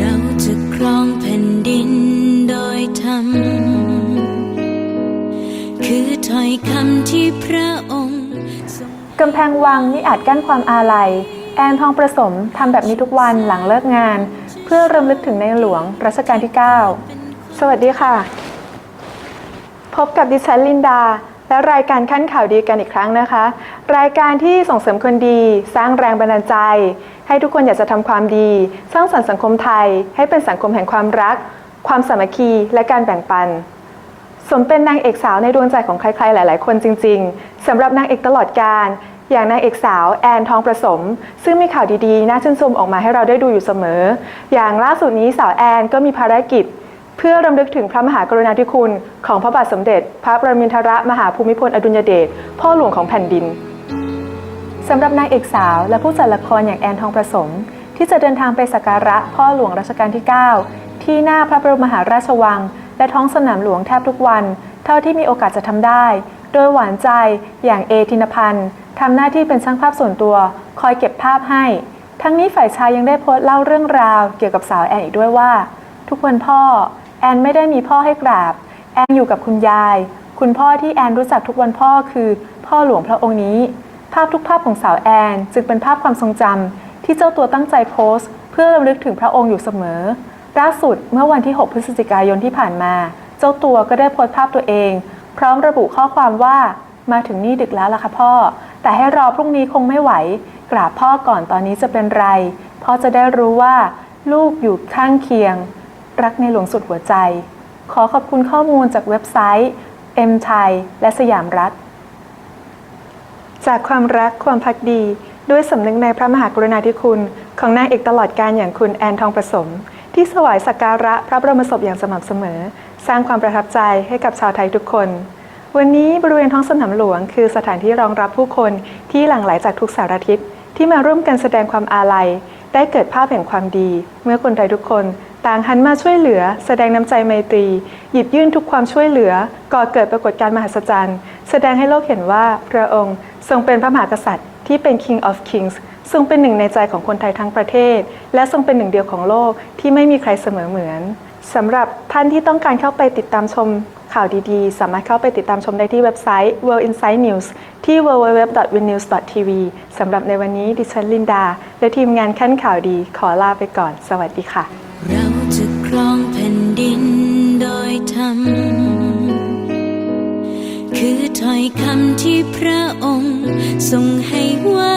เราจะครองแผ่นดินโดยธรรม คือถ้อยคำที่พระองค์กำแพงวังนี่อาจกั้นความอาลัย แอนทองประสมทำแบบนี้ทุกวันหลังเลิกงาน เพื่อรำลึกถึงในหลวงรัชกาลที่ 9 สวัสดีค่ะ พบกับดิฉันลินดา และรายการขั้นข่าวดีกันอีกครั้งนะคะ รายการที่ส่งเสริมคนดี สร้างแรงบันดาลใจ ให้ทุกคนอยากจะทำความดี สร้างสรรค์สังคมไทย ให้เป็นสังคมแห่งความรัก ความสามัคคีและการแบ่งปัน สมเป็นนางเอกสาวในดวงใจของใครๆหลาย ๆ คนจริง ๆสำหรับนางเอกตลอดการอย่างนางเอกสาวแอนทองประสม ซึ่งมีข่าวดีๆ น่าชื่นชมออกมาให้เราได้ดูอยู่เสมอ อย่างล่าสุดนี้สาวแอนก็มีภารกิจ เพื่อรำลึกถึงพระมหากรุณาธิคุณ ของพระบาทสมเด็จ พระประมินทรมหาภูมิพลอดุลยเดชพ่อหลวงของแผ่นดิน สำหรับนางเอกสาวและผู้จัดละครอย่างแอนทองประสม ที่จะเดินทางไปสักการะพ่อหลวงรัชกาลที่ 9 ที่หน้าพระบรมมหาราชวัง และท้องสนามหลวงแทบทุกวัน เท่าที่มีโอกาสจะทำได้ โดยหวานใจอย่างเอธินพันธ์ทำหน้าที่เป็นช่างภาพส่วนตัว คอยเก็บภาพให้ ทั้งนี้ฝ่ายชายยังได้โพสต์เล่าเรื่องราวเกี่ยวกับสาวแอนอีกด้วยว่า ทุกวันพ่อ แอนไม่ได้มีพ่อให้กราบ แอนอยู่กับคุณยาย คุณพ่อที่แอนรู้จักทุกวันพ่อคือ พ่อหลวงพระองค์นี้ ภาพทุกภาพของสาวแอน จึงเป็นภาพความทรงจำที่เจ้าตัวตั้งใจโพสต์ เพื่อรำลึกถึงพระองค์อยู่เสมอ ล่าสุดเมื่อวันที่ 6 พฤศจิกายนที่ผ่านมา เจ้าตัวก็ได้โพสต์ภาพตัวเอง พร้อมระบุข้อความว่ามาถึงนี่ดึกแล้วล่ะค่ะพ่อ แต่ให้รอพรุ่งนี้คงไม่ไหว กราบพ่อก่อนตอนนี้จะเป็นไร พ่อจะได้รู้ว่า ลูกอยู่ข้างเคียง รักในหลวงสุดหัวใจ ขอขอบคุณข้อมูลจากเว็บไซต์ M ไทยและสยามรัฐ จากความรักความพักดี ด้วยสำนึกในพระมหากรุณาธิคุณ ของนางเอกตลอดการอย่างคุณแอนทองประสม ที่ถวายสักการะพระบรมศพอย่างสม่ำเสมอ สร้างความประทับใจให้กับชาวไทยทุกคน วันนี้บริเวณท้องสนามหลวง คือสถานที่รองรับผู้คนที่หลั่งไหลจากทุกสารทิศที่มาร่วมกันแสดงความอาลัย ได้เกิดภาพแห่งความดี เมื่อคนไทยทุกคน ต่างหันมาช่วยเหลือ แสดงน้ำใจไมตรี ยิบยื่นทุกความช่วยเหลือ ก่อเกิดปรากฏการณ์มหัศจรรย์ แสดงให้โลกเห็นว่าพระองค์ทรงเป็นพระมหากษัตริย์ที่เป็น King of Kings ทรงเป็นหนึ่งในใจของคนไทยทั้งประเทศ และทรงเป็นหนึ่งเดียวของโลกที่ไม่มีใครเสมอเหมือนสำหรับท่านที่ต้องการเข้าไปติดตามชมข่าวดีๆ สามารถเข้าไปติดตามชมได้ที่เว็บไซต์ World Insight News ที่ www.winnews.tv สำหรับในวันนี้ดิฉันลินดา และทีมงานขั้นข่าวดีขอลาไปก่อน สวัสดีค่ะ ถ้อยคำที่พระองค์ทรงให้ไว้